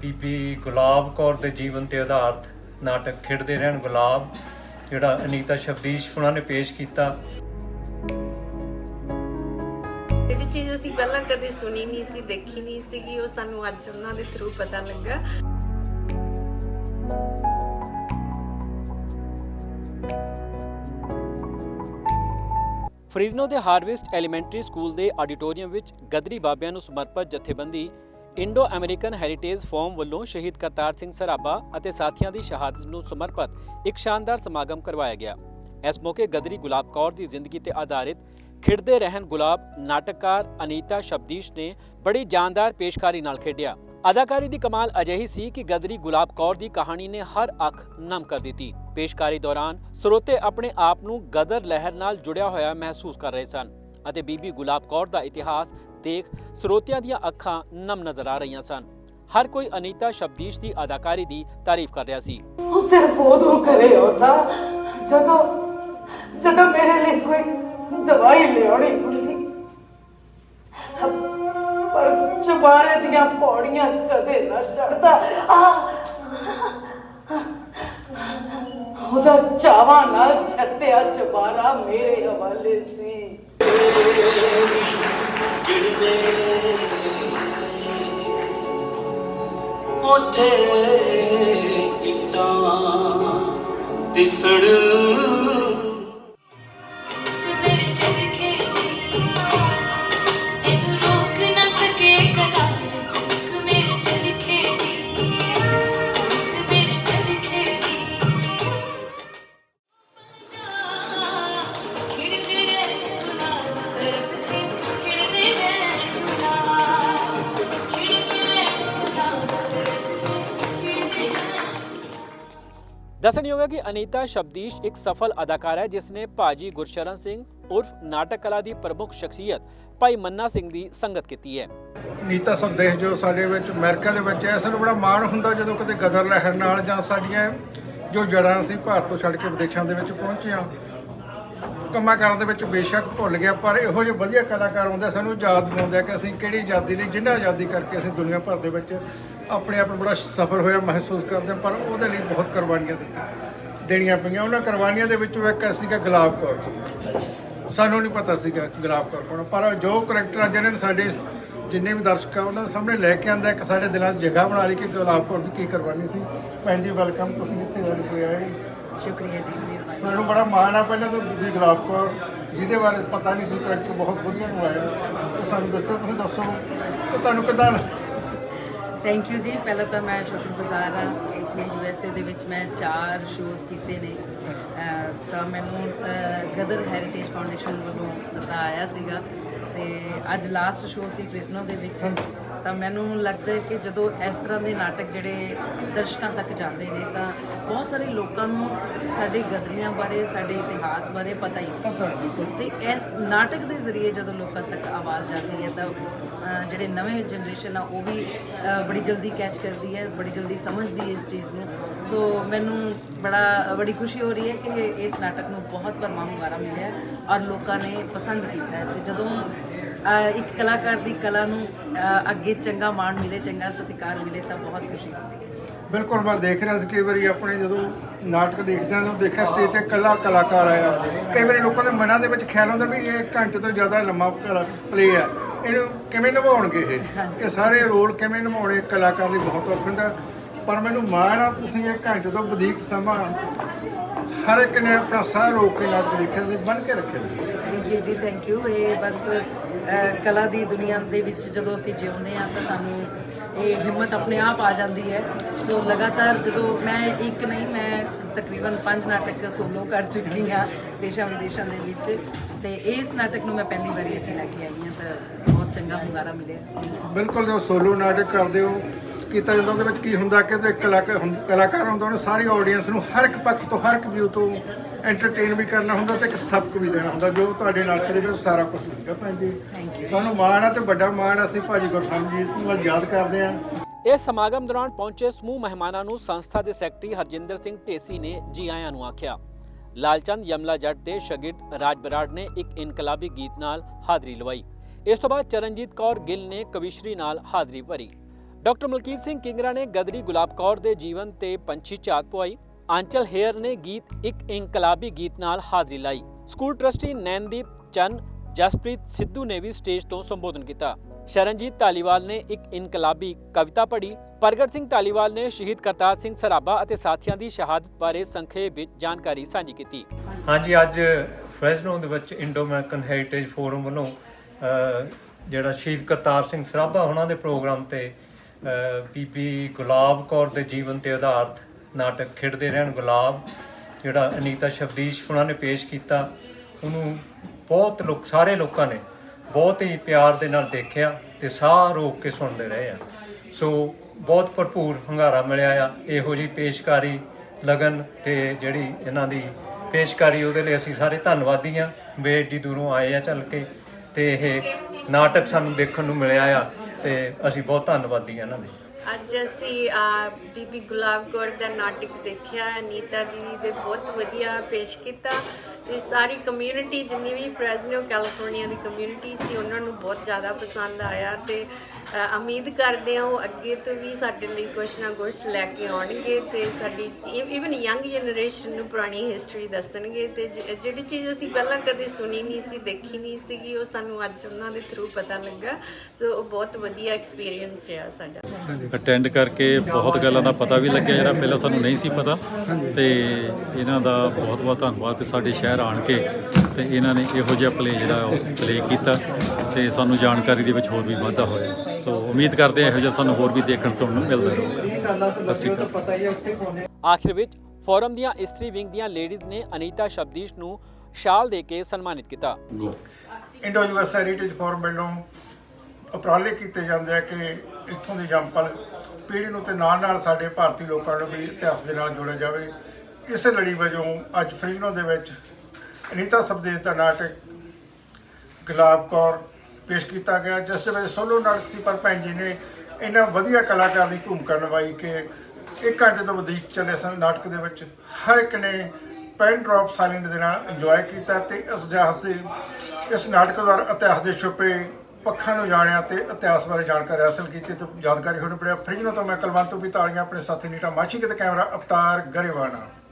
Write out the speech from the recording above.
ਬੀਬੀ ਗੁਲਾਬ ਕੌਰ ਦੇ ਜੀਵਨ ਤੇ ਆਧਾਰਿਤ ਨਾਟਕ ਖਿੜਦੇ ਰਹਿਣ ਗੁਲਾਬ ਜਿਹੜਾ ਅਨੀਤਾ ਸ਼ਬਦੀਸ਼ ਉਹਨਾਂ ਨੇ ਪੇਸ਼ ਕੀਤਾ। ਜਿਹੜੀ ਚੀਜ਼ ਅਸੀਂ ਪਹਿਲਾਂ ਕਦੇ ਸੁਣੀ ਨਹੀਂ ਸੀ ਦੇਖੀ ਨਹੀਂ ਸੀਗੀ ਉਹ ਸਾਨੂੰ ਅੱਜ ਉਹਨਾਂ ਦੇ ਥਰੂ ਪਤਾ ਲੱਗਾ। ਫਰੀਦਨੋ ਦੇ ਹਾਰਵੈਸਟ ਐਲੀਮੈਂਟਰੀ ਸਕੂਲ ਦੇ ਆਡੀਟੋਰੀਅਮ ਵਿੱਚ ਗਦਰੀ ਬਾਬਿਆਂ ਨੂੰ ਸਮਰਪਿਤ ਜਥੇਬੰਦੀ ਇੰਡੋ ਅਮਰੀਕਨ ਹੈਰੀਟੇਜ ਫੋਰਮ ਵੱਲੋਂ ਸ਼ਹੀਦ ਕਰਤਾਰ ਸਿੰਘ ਸਰਾਭਾ ਅਤੇ ਸਾਥੀਆਂ ਦੀ ਸ਼ਹਾਦਤ ਨੂੰ ਸਮਰਪਿਤ ਇੱਕ ਸ਼ਾਨਦਾਰ ਸਮਾਗਮ ਕਰਵਾਇਆ ਗਿਆ। ਇਸ ਮੌਕੇ ਗਦਰੀ ਗੁਲਾਬ ਕੌਰ ਦੀ ਜ਼ਿੰਦਗੀ ਤੇ ਆਧਾਰਿਤ ਖਿੜਦੇ ਰਹਿਣ ਗੁਲਾਬ ਨਾਟਕਕਾਰ ਅਨੀਤਾ ਸ਼ਬਦੀਸ਼ ਨੇ ਬੜੀ ਜਾਨਦਾਰ ਪੇਸ਼ਕਾਰੀ ਨਾਲ ਖੇਡਿਆ। ਅਦਾਕਾਰੀ ਦੀ ਕਮਾਲ ਅਜਿਹੀ ਸੀ ਕਿ ਗਦਰੀ ਗੁਲਾਬ ਕੌਰ ਦੀ ਕਹਾਣੀ ਨੇ ਹਰ ਅੱਖ ਨਮ ਕਰ ਦਿੱਤੀ। ਪੇਸ਼ਕਾਰੀ ਦੌਰਾਨ ਸਰੋਤੇ ਆਪਣੇ ਆਪ ਨੂੰ ਗਦਰ ਲਹਿਰ ਨਾਲ ਜੁੜਿਆ ਹੋਇਆ ਮਹਿਸੂਸ ਕਰ ਰਹੇ ਸਨ ਅਤੇ ਬੀਬੀ ਗੁਲਾਬ ਕੌਰ ਦਾ ਇਤਿਹਾਸ ਦੇਖ ਸਰੋਤਿਆਂ ਦੀਆਂ ਅੱਖਾਂ ਨਮ ਨਜ਼ਰ ਆ ਰਹੀਆਂ ਸਨ। ਹਰ ਕੋਈ ਅਨੀਤਾ ਸ਼ਬਦੀਸ਼ ਦੀ ਅਦਾਕਾਰੀ ਦੀ ਤਾਰੀਫ ਕਰ ਰਿਹਾ ਸੀ। ਉਹ ਸਿਰਫ ਉਦੋਂ ਕਰੇ ਹੁੰਦਾ ਜਦੋਂ ਜਦੋਂ ਮੇਰੇ ਲਈ ਕੋਈ ਦਵਾਈ ਲਿਆਉਣੀ ਹੁੰਦੀ। ਪਰ ਚੁਬਾਰੇ ਦੀਆਂ ਪੌੜੀਆਂ ਕਦੇ ਨਾ ਚੜਦਾ ਆ ਉਹਦਾ ਚਾਵਾ ਨਾਲ ਛੱਤਿਆ ਚੁਬਾਰਾ ਮੇਰੇ ਹਵਾਲੇ ਸੀ। ਉਥੇ ਇੱਟਾਂ ਦਿਸਣ ਦੱਸਣਯੋਗ ਹੈ ਕਿ ਅਨੀਤਾ ਸ਼ਬਦੀਸ਼ ਇੱਕ ਸਫਲ ਅਦਾਕਾਰ ਹੈ, ਜਿਸ ਨੇ ਭਾਜੀ ਗੁਰਸ਼ਰਨ ਸਿੰਘ ਉਰਫ ਨਾਟਕ ਕਲਾ ਦੀ ਪ੍ਰਮੁੱਖ ਸ਼ਖਸੀਅਤ ਭਾਈ ਮੰਨਾ ਸਿੰਘ ਦੀ ਸੰਗਤ ਕੀਤੀ ਹੈ। ਨੀਤਾ ਸੰਦੇਸ਼ ਜੋ ਸਾਡੇ ਵਿੱਚ ਅਮਰੀਕਾ ਦੇ ਵਿੱਚ ਹੈ ਸਾਨੂੰ ਬੜਾ ਮਾਣ ਹੁੰਦਾ ਜਦੋਂ ਕਦੇ ਗਦਰ ਲਹਿਰ ਨਾਲ ਜਾਂ ਸਾਡੀਆਂ ਜੋ ਜੜਾਂ ਸੀ ਭਾਰਤ ਤੋਂ ਛੱਡ ਕੇ ਵਿਦੇਸ਼ਾਂ ਦੇ ਵਿੱਚ ਪਹੁੰਚੀਆਂ ਕੰਮਾਂ ਕਰਨ ਦੇ ਵਿੱਚ ਬੇਸ਼ੱਕ ਭੁੱਲ ਗਿਆ, ਪਰ ਇਹੋ ਜਿਹੇ ਵਧੀਆ ਕਲਾਕਾਰ ਹੁੰਦੇ ਸਾਨੂੰ ਯਾਦ ਦਿਵਾਉਂਦੇ ਆ ਕਿ ਅਸੀਂ ਕਿਹੜੀ ਆਜ਼ਾਦੀ ਲਈ, ਜਿੰਨਾ ਆਜ਼ਾਦੀ ਕਰਕੇ ਅਸੀਂ ਦੁਨੀਆ ਭਰ ਦੇ ਵਿੱਚ ਆਪਣੇ ਆਪ ਨੂੰ ਬੜਾ ਸਫਲ ਹੋਇਆ ਮਹਿਸੂਸ ਕਰਦੇ ਹਾਂ, ਪਰ ਉਹਦੇ ਲਈ ਬਹੁਤ ਕੁਰਬਾਨੀਆਂ ਦਿੱਤੀਆਂ। ਦੇਣੀਆਂ ਪਈਆਂ। ਉਹਨਾਂ ਕੁਰਬਾਨੀਆਂ ਦੇ ਵਿੱਚੋਂ ਇੱਕ ਸੀਗਾ ਗੁਲਾਬ ਕੌਰ ਸਾਨੂੰ ਨਹੀਂ ਪਤਾ ਸੀਗਾ ਗੁਲਾਬ ਕੌਰ ਕੌਣ, ਪਰ ਜੋ ਕਰੈਕਟਰ ਆ, ਜਿਹਨਾਂ ਨੇ ਸਾਡੇ ਜਿੰਨੇ ਵੀ ਦਰਸ਼ਕ ਆ, ਉਹਨਾਂ ਦੇ ਸਾਹਮਣੇ ਲੈ ਕੇ ਆਂਦਾ, ਇੱਕ ਸਾਡੇ ਦਿਲਾਂ 'ਚ ਜਗ੍ਹਾ ਬਣਾ ਲਈ ਕਿ ਗੁਲਾਬ ਕੌਰ ਦੀ ਕੀ ਕੁਰਬਾਨੀ ਸੀ। ਭੈਣ ਜੀ ਵੈਲਕਮ ਤੁਸੀਂ ਇੱਥੇ ਗੱਲ ਕੋਈ ਆਏ। ਸ਼ੁਕਰੀਆ ਜੀ। ਮੈਨੂੰ ਬੜਾ ਮਾਣ ਆ ਪਹਿਲਾਂ ਤਾਂ ਬੀਬੀ ਗੁਲਾਬ ਕੌਰ ਜਿਹਦੇ ਬਾਰੇ ਪਤਾ ਨਹੀਂ ਸੀ ਕਰੈਕਟਰ ਬਹੁਤ ਵਧੀਆ ਨੂੰ ਆਇਆ। ਤੇ ਸਾਨੂੰ ਦੱਸੋ ਤੁਸੀਂ ਦੱਸੋ ਕਿ ਤੁਹਾਨੂੰ ਕਿੱਦਾਂ ਥੈਂਕ ਯੂ ਜੀ। ਪਹਿਲਾਂ ਤਾਂ ਮੈਂ ਸ਼ੁਕਰਗੁਜ਼ਾਰ ਹਾਂ ਇੱਥੇ ਯੂਐਸਏ ਦੇ ਵਿੱਚ ਮੈਂ ਚਾਰ ਸ਼ੋਜ਼ ਕੀਤੇ ਨੇ। ਤਾਂ ਮੈਨੂੰ ਗਦਰ ਹੈਰੀਟੇਜ ਫਾਊਂਡੇਸ਼ਨ ਵੱਲੋਂ ਸੱਦਾ ਆਇਆ ਸੀਗਾ। ਤੇ ਅੱਜ ਲਾਸਟ ਸ਼ੋਅ ਸੀ ਪ੍ਰਿਜ਼ਨੋ ਦੇ ਵਿੱਚ। ਤਾਂ ਮੈਨੂੰ ਲੱਗਦਾ ਹੈ ਕਿ ਜਦੋਂ ਇਸ ਤਰ੍ਹਾਂ ਦੇ ਨਾਟਕ ਜਿਹੜੇ ਦਰਸ਼ਕਾਂ ਤੱਕ ਜਾਂਦੇ ਨੇ ਤਾਂ ਬਹੁਤ ਸਾਰੇ ਲੋਕਾਂ ਨੂੰ ਸਾਡੇ ਗਦਰੀਆਂ ਬਾਰੇ ਸਾਡੇ ਇਤਿਹਾਸ ਬਾਰੇ ਪਤਾ ਹੀ ਨਹੀਂ ਤੇ ਇਸ ਨਾਟਕ ਦੇ ਜ਼ਰੀਏ ਜਦੋਂ ਲੋਕਾਂ ਤੱਕ ਆਵਾਜ਼ ਜਾਂਦੀ ਹੈ ਤਾਂ ਜਿਹੜੇ ਨਵੇਂ ਜਨਰੇਸ਼ਨ ਆ ਉਹ ਵੀ ਬੜੀ ਜਲਦੀ ਕੈਚ ਕਰਦੀ ਹੈ ਬੜੀ ਜਲਦੀ ਸਮਝਦੀ ਹੈ ਇਸ ਚੀਜ਼ ਨੂੰ। ਸੋ ਮੈਨੂੰ ਬੜਾ ਬੜੀ ਖੁਸ਼ੀ ਹੋ ਰਹੀ ਹੈ ਕਿ ਇਸ ਨਾਟਕ ਨੂੰ ਬਹੁਤ ਭਰਵਾਂ ਹੁੰਗਾਰਾ ਮਿਲਿਆ ਹੈ ਔਰ ਲੋਕਾਂ ਨੇ ਪਸੰਦ ਕੀਤਾ ਹੈ। ਤੇ ਜਦੋਂ ਇੱਕ ਕਲਾਕਾਰ ਦੀ ਕਲਾ ਨੂੰ ਅਹ ਅੱਗੇ ਚੰਗਾ ਮਾਣ ਮਿਲੇ ਚੰਗਾ ਸਤਿਕਾਰ ਮਿਲੇ ਤਾਂ ਬਹੁਤ ਖੁਸ਼ੀ ਹੁੰਦੀ ਹੈ। ਬਿਲਕੁਲ ਮੈਂ ਦੇਖ ਰਿਹਾ ਸੀ ਕਈ ਵਾਰੀ ਆਪਣੇ ਜਦੋਂ ਨਾਟਕ ਦੇਖਦੇ ਹਾਂ ਤਾਂ ਦੇਖਿਆ ਸਟੇਜ ਤੇ ਇਕੱਲਾ ਕਲਾਕਾਰ ਆਇਆ। ਕਈ ਵਾਰੀ ਲੋਕਾਂ ਦੇ ਮਨਾਂ ਦੇ ਵਿੱਚ ਖਿਆਲ ਹੁੰਦਾ ਵੀ ਇਹ ਘੰਟੇ ਤੋਂ ਜ਼ਿਆਦਾ ਲੰਮਾ ਪਲੇ ਹੈ। ਇਹਨੂੰ ਕਿਵੇਂ ਨਿਭਾਉਣਗੇ ਇਹ? ਇਹ ਸਾਰੇ ਰੋਲ ਕਿਵੇਂ ਨਿਭਾਉਣੇ? ਕਲਾਕਾਰ ਲਈ ਬਹੁਤ ਔਖਾ ਹੁੰਦਾ। ਪਰ ਮੈਨੂੰ ਮਾਣ ਆ ਤੁਸੀਂ ਇਹ ਘੰਟੇ ਤੋਂ ਵਧੇਕ ਸਮਾਂ ਹਰ ਇੱਕ ਨੇ ਆਪਣਾ ਸਾਹ ਰੋਕ ਕੇ ਨਾਟਕ ਦੇਖਿਆ ਸੀ ਬਣ ਕੇ ਰੱਖਿਆ। Thank you ji thank you ਇਹ ਬਸ ਕਲਾ ਦੀ ਦੁਨੀਆ ਦੇ ਵਿੱਚ ਜਦੋਂ ਅਸੀਂ ਜਿਉਂਦੇ ਆ ਤਾਂ ਸਾਨੂੰ ਇਹ ਹਿੰਮਤ ਆਪਣੇ ਆਪ ਆ ਜਾਂਦੀ ਹੈ। ਸੋ ਲਗਾਤਾਰ ਜਦੋਂ ਮੈਂ ਇੱਕ ਨਹੀਂ ਮੈਂ ਤਕਰੀਬਨ ਪੰਜ ਨਾਟਕ ਸੋਲੋ ਕਰ ਚੁੱਕੀ ਹਾਂ ਦੇਸ਼ਾਂ ਵਿਦੇਸ਼ਾਂ ਦੇ ਵਿੱਚ। ਤੇ ਇਸ ਨਾਟਕ ਨੂੰ ਮੈਂ ਪਹਿਲੀ ਵਾਰੀ ਇੱਥੇ ਲੈ ਕੇ ਆਈ ਹਾਂ ਤਾਂ ਬਹੁਤ ਚੰਗਾ ਹੁੰਗਾਰਾ ਮਿਲਿਆ। ਬਿਲਕੁਲ ਜਦੋਂ ਸੋਲੋ ਨਾਟਕ ਕਰਦੇ ਹੋ ਕੀਤਾ ਜਾਂਦਾ ਉਹਦੇ ਵਿੱਚ ਕੀ ਹੁੰਦਾ ਕਿ ਤੇ ਕਲਾਕਾਰ ਹੁੰਦਾ ਉਹਨੇ ਸਾਰੀ ਆਡੀਅנס ਨੂੰ ਹਰ ਇੱਕ ਪੱਖ ਤੋਂ ਹਰ ਇੱਕ ਵਿਊ ਤੋਂ ਐਂਟਰਟੇਨ ਵੀ ਕਰਨਾ ਹੁੰਦਾ ਤੇ ਇੱਕ ਸਬਕ ਵੀ ਦੇਣਾ ਹੁੰਦਾ ਜੋ ਤੁਹਾਡੇ ਨਾਟਕ ਦੇ ਵਿੱਚ ਸਾਰਾ ਕੁਝ ਹੁੰਦਾ ਭੈਣ ਜੀ। ਸਾਨੂੰ ਮਾਣ ਆ ਤੇ ਵੱਡਾ ਮਾਣ ਆ, ਅਸੀਂ ਭਾਜੀ ਗੁਰਸੰਗ ਜੀ ਨੂੰ ਯਾਦ ਕਰਦੇ ਹਾਂ। ਇਸ ਸਮਾਗਮ ਦੌਰਾਨ ਪਹੁੰਚੇ ਸਮੂਹ ਮਹਿਮਾਨਾਂ ਨੂੰ ਸੰਸਥਾ ਦੇ ਸੈਕਟਰੀ ਹਰਜਿੰਦਰ ਸਿੰਘ ਢੇਸੀ ਨੇ ਜੀ ਆਇਆਂ ਨੂੰ ਆਖਿਆ। ਲਾਲਚੰਦ ਯਮਲਾ ਜੱਟ ਦੇ ਸ਼ਾਗਿਰਦ ਰਾਜ ਬਰਾੜ ਨੇ ਇੱਕ ਇਨਕਲਾਬੀ ਗੀਤ ਨਾਲ ਹਾਜ਼ਰੀ ਲਵਾਈ। ਇਸ ਤੋਂ ਬਾਅਦ ਚਰਨਜੀਤ ਕੌਰ ਗਿੱਲ ਨੇ ਕਵਿਸ਼ਰੀ ਨਾਲ ਹਾਜ਼ਰੀ ਭਰੀ। ਡਾਕਟਰ ਮਲਕੀਤ ਸਿੰਘ ਕਿੰਗਰਾ ਨੇ ਗਦਰੀ ਗੁਲਾਬ ਕੌਰ ਦੇ ਜੀਵਨ ਤੇ ਪੰਛੀ ਝਾਤ ਪਵਾਈ ਆਂਚਲ ਹੇਅਰ ਨੇ ਗੀਤ ਇੱਕ ਇਨਕਲਾਬੀ ਗੀਤ ਨਾਲ ਹਾਜ਼ਰੀ ਲਾਈ। ਸਕੂਲ ਟਰਸਟੀ ਨੈਨਦੀਪ ਚੰਨ, ਜਸਪ੍ਰੀਤ ਸਿੱਧੂ ਨੇ ਵੀ ਸਟੇਜ ਤੋਂ ਸੰਬੋਧਨ ਕੀਤਾ। ਸ਼ਰਨਜੀਤ ਧਾਲੀਵਾਲ ਨੇ ਇੱਕ ਇਨਕਲਾਬੀ ਕਵਿਤਾ ਪੜ੍ਹੀ। ਪ੍ਰਗਟ ਸਿੰਘ ਧਾਲੀਵਾਲ ਨੇ ਸ਼ਹੀਦ ਕਰਤਾਰ ਸਿੰਘ ਸਰਾਭਾ ਅਤੇ ਸਾਥੀਆਂ ਦੀ ਸ਼ਹਾਦਤ ਬਾਰੇ ਸੰਖੇਪ ਵਿੱਚ ਜਾਣਕਾਰੀ ਸਾਂਝੀ ਕੀਤੀ। ਹਾਂਜੀ, ਅੱਜ ਫ੍ਰੈਸਨੋ ਦੇ ਵਿੱਚ ਇੰਡੋ ਅਮਰੀਕਨ ਹੈਰੀਟੇਜ ਫੋਰਮ ਵੱਲੋਂ ਜਿਹੜਾ ਸ਼ਹੀਦ ਕਰਤਾਰ ਸਿੰਘ ਸਰਾਭਾ, ਉਹਨਾਂ ਦੇ ਪ੍ਰੋਗਰਾਮ ਤੇ ਬੀਬੀ ਗੁਲਾਬ ਕੌਰ ਦੇ ਜੀਵਨ ਤੇ ਆਧਾਰਿਤ ਨਾਟਕ ਖਿੜਦੇ ਰਹਿਣ ਗੁਲਾਬ, ਜਿਹੜਾ ਅਨੀਤਾ ਸ਼ਬਦੀਸ਼ ਉਹਨਾਂ ਨੇ ਪੇਸ਼ ਕੀਤਾ, ਉਹਨੂੰ ਬਹੁਤ ਲੋਕ, ਸਾਰੇ ਲੋਕਾਂ ਨੇ ਬਹੁਤ ਹੀ ਪਿਆਰ ਦੇ ਨਾਲ ਦੇਖਿਆ ਤੇ ਸਾਹ ਰੋਕ ਕੇ ਸੁਣਦੇ ਰਹੇ ਆ। ਸੋ ਬਹੁਤ ਭਰਪੂਰ ਹੰਗਾਰਾ ਮਿਲਿਆ ਆ। ਇਹੋ ਜੀ ਪੇਸ਼ਕਾਰੀ, ਲਗਨ ਤੇ ਜਿਹੜੀ ਇਹਨਾਂ ਦੀ ਪੇਸ਼ਕਾਰੀ, ਉਹਦੇ ਲਈ ਅਸੀਂ ਸਾਰੇ ਧੰਨਵਾਦੀ ਆ ਬੇਟੀ ਦੂਰੋਂ ਆਏ ਆ ਚੱਲ ਕੇ ਤੇ ਇਹ ਨਾਟਕ ਸਾਨੂੰ ਦੇਖਣ ਨੂੰ ਮਿਲਿਆ ਆ। ਤੇ ਅਸੀਂ ਬਹੁਤ ਧੰਨਵਾਦੀ ਆ ਇਹਨਾਂ ਦੇ। ਅੱਜ ਅਸੀਂ ਆ, ਬੀਬੀ ਗੁਲਾਬ ਕੌਰ ਦਾ ਨਾਟਕ ਦੇਖਿਆ ਨੀਤਾ ਦੀਦੀ ਦੇ ਬਹੁਤ ਵਧੀਆ ਪੇਸ਼ ਕੀਤਾ ਤੇ ਸਾਰੀ ਕਮਿਊਨਿਟੀ ਜਿੰਨੀ ਵੀ ਫ੍ਰੈਸਨੋ ਕੈਲੀਫੋਰਨੀਆ ਦੀ ਕਮਿਊਨਿਟੀ ਸੀ ਉਹਨਾਂ ਨੂੰ ਬਹੁਤ ਜ਼ਿਆਦਾ ਪਸੰਦ ਆਇਆ ਤੇ ਉਮੀਦ ਕਰਦੇ ਹਾਂ ਉਹ ਅੱਗੇ ਤੋਂ ਵੀ ਸਾਡੇ ਲਈ ਕੁਛ ਨਾ ਕੁਛ ਲੈ ਕੇ ਆਉਣਗੇ ਤੇ ਸਾਡੀ ਇਵਨ ਯੰਗ ਜਨਰੇਸ਼ਨ ਨੂੰ ਪੁਰਾਣੀ ਹਿਸਟਰੀ ਦੱਸਣਗੇ ਤੇ ਜਿਹੜੀ ਚੀਜ਼ ਅਸੀਂ ਪਹਿਲਾਂ ਕਦੇ ਸੁਣੀ ਨਹੀਂ ਸੀ ਦੇਖੀ ਨਹੀਂ ਸੀਗੀ ਉਹ ਸਾਨੂੰ ਅੱਜ ਉਹਨਾਂ ਦੇ ਥਰੂ ਪਤਾ ਲੱਗਾ। ਸੋ ਉਹ ਬਹੁਤ ਵਧੀਆ ਐਕਸਪੀਰੀਅੰਸ ਰਿਹਾ ਸਾਡਾ। ਅਟੈਂਡ ਕਰਕੇ ਬਹੁਤ ਗੱਲਾਂ ਦਾ ਪਤਾ ਵੀ ਲੱਗਿਆ ਜਿਹੜਾ ਪਹਿਲਾਂ ਸਾਨੂੰ ਨਹੀਂ ਸੀ ਪਤਾ। ਤੇ ਇਹਨਾਂ ਦਾ ਬਹੁਤ ਬਹੁਤ ਧੰਨਵਾਦ ਕਿ ਸਾਡੇ ਸ਼ਹਿਰ ਆਣ ਕੇ ਤੇ ਇਹਨਾਂ ਨੇ ਇਹੋ ਜਿਹਾ ਪਲੇ ਜਿਹੜਾ ਉਹ ਪਲੇ ਕੀਤਾ ਤੇ ਸਾਨੂੰ ਜਾਣਕਾਰੀ ਦੇ ਵਿੱਚ ਹੋਰ ਵੀ ਵਾਧਾ ਹੋਇਆ। ਸੋ ਉਮੀਦ ਕਰਦੇ ਹਾਂ ਇਹੋ ਜਿਹਾ ਸਾਨੂੰ ਹੋਰ ਵੀ ਦੇਖਣ ਸੁਣਨ ਨੂੰ ਮਿਲਦਾ ਰਹੇਗਾ ਸਤਿ ਸ਼੍ਰੀ ਅਕਾਲ। ਪਤਾ ਹੀ ਹੈ ਉੱਥੇ ਕੋਨੇ ਆਖਿਰ ਵਿੱਚ ਫੋਰਮ ਦੀਆਂ ਇਸਤਰੀ ਵਿੰਗ ਦੀਆਂ ਲੇਡੀਜ਼ ਨੇ ਅਨੀਤਾ ਸ਼ਬਦੀਸ਼ ਨੂੰ ਸ਼ਾਲ ਦੇ ਕੇ ਸਨਮਾਨਿਤ ਕੀਤਾ। ਇੰਡੋ ਯੂਐਸ ਹੈਰੀਟੇਜ ਫੋਰਮ ਵੱਲੋਂ ਉਪਰਾਲੇ ਕੀਤੇ ਜਾਂਦੇ ਆ ਕਿ ਇੱਥੋਂ ਦੀ ਜੰਪਲ ਪੀੜ੍ਹੀ ਨੂੰ ਤੇ ਨਾਲ ਨਾਲ ਸਾਡੇ ਭਾਰਤੀ ਲੋਕਾਂ ਨੂੰ ਵੀ ਇਤਿਹਾਸ ਦੇ ਨਾਲ ਜੋੜਿਆ ਜਾਵੇ। ਇਸੇ ਲੜੀ ਵਜੋਂ ਅੱਜ ਫ੍ਰਿਜਨੋ ਦੇ ਵਿੱਚ ਅਨੀਤਾ ਸਬਦੇਸ਼ ਦਾ ਨਾਟਕ ਗੁਲਾਬ ਕੌਰ ਪੇਸ਼ ਕੀਤਾ ਗਿਆ, ਜਿਸ ਦੇ ਵਿੱਚ ਸੋਲੋ ਨਾਟਕ ਸੀ, ਪਰ ਭੈਣ ਜੀ ਨੇ ਇਹਨਾਂ ਵਧੀਆ ਕਲਾਕਾਰ ਦੀ ਭੂਮਿਕਾ ਨਿਭਾਈ ਕਿ ਇੱਕ ਘੰਟੇ ਤੋਂ ਵਧੇਕ ਚੱਲੇ ਸਨ ਨਾਟਕ ਦੇ ਵਿੱਚ। ਹਰ ਇੱਕ ਨੇ ਪੈਨ ਡ੍ਰੌਪ ਸਾਇਲੈਂਟ ਦੇ ਨਾਲ ਇੰਜੋਏ ਕੀਤਾ ਤੇ ਇਸ ਇਤਿਹਾਸ ਦੇ, ਇਸ ਨਾਟਕ ਦੁਆਰਾ ਇਤਿਹਾਸ ਦੇ ਛੁਪੇ ਪੱਖਾਂ ਨੂੰ ਜਾਣਿਆ ਤੇ ਇਤਿਹਾਸ ਬਾਰੇ ਜਾਣਕਾਰੀ ਹਾਸਲ ਕੀਤੀ ਤੇ ਯਾਦਗਾਰੀ ਹੋਣੀ ਪੜਿਆ ਫ੍ਰਿਜਨੋ ਤੋਂ ਮੈਂ ਕਲਵੰਤ ਵੀ ਤਾਲੀਆਂ ਆਪਣੇ ਸਾਥੀ ਨੀਟਾ ਮਾਛੀ, ਕਿਤੇ ਕੈਮਰਾ ਅਵਤਾਰ ਗਰੇਵਾਨਾ